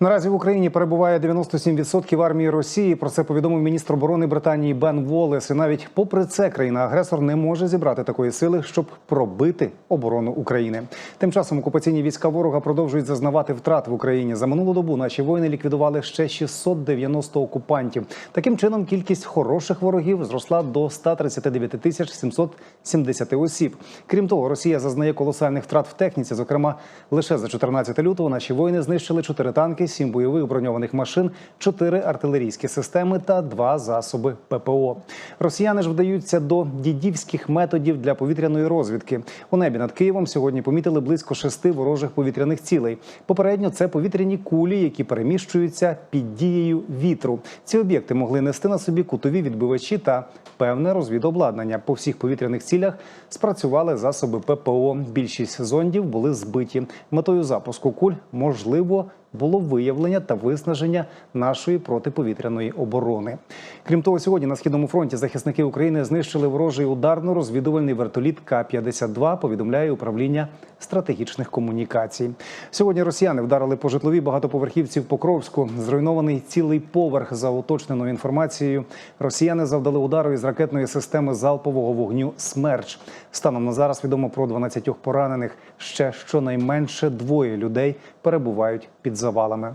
Наразі в Україні перебуває 97% армії Росії. Про це повідомив міністр оборони Британії Бен Волес. І навіть попри це країна-агресор не може зібрати такої сили, щоб пробити оборону України. Тим часом окупаційні війська ворога продовжують зазнавати втрат в Україні. За минулу добу наші воїни ліквідували ще 690 окупантів. Таким чином, кількість хороших ворогів зросла до 139 тисяч 770 осіб. Крім того, Росія зазнає колосальних втрат в техніці. Зокрема, лише за 14 лютого наші воїни знищили 4 танки, 7 бойових броньованих машин, 4 артилерійські системи та 2 засоби ППО. Росіяни ж вдаються до дідівських методів для повітряної розвідки. У небі над Києвом сьогодні помітили близько шести ворожих повітряних цілей. Попередньо це повітряні кулі, які переміщуються під дією вітру. Ці об'єкти могли нести на собі кутові відбивачі та певне розвідобладнання. По всіх повітряних цілях спрацювали засоби ППО. Більшість зондів були збиті. Метою запуску куль можливо було виявлення та виснаження нашої протиповітряної оборони. Крім того, сьогодні на східному фронті захисники України знищили ворожий ударно-розвідувальний вертоліт К-52, повідомляє управління стратегічних комунікацій. Сьогодні росіяни вдарили по житловій багатоповерхівці в Покровську. Зруйнований цілий поверх за уточненою інформацією. Росіяни завдали удару із ракетної системи залпового вогню Смерч. Станом на зараз відомо про 12 поранених. Ще щонайменше двоє людей перебувають завалами.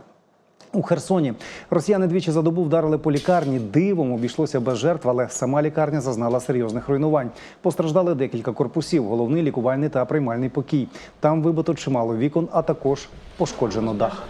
У Херсоні росіяни двічі за добу вдарили по лікарні. Дивом обійшлося без жертв, але сама лікарня зазнала серйозних руйнувань. Постраждали декілька корпусів, головний лікувальний та приймальний покій. Там вибито чимало вікон, а також пошкоджено дах.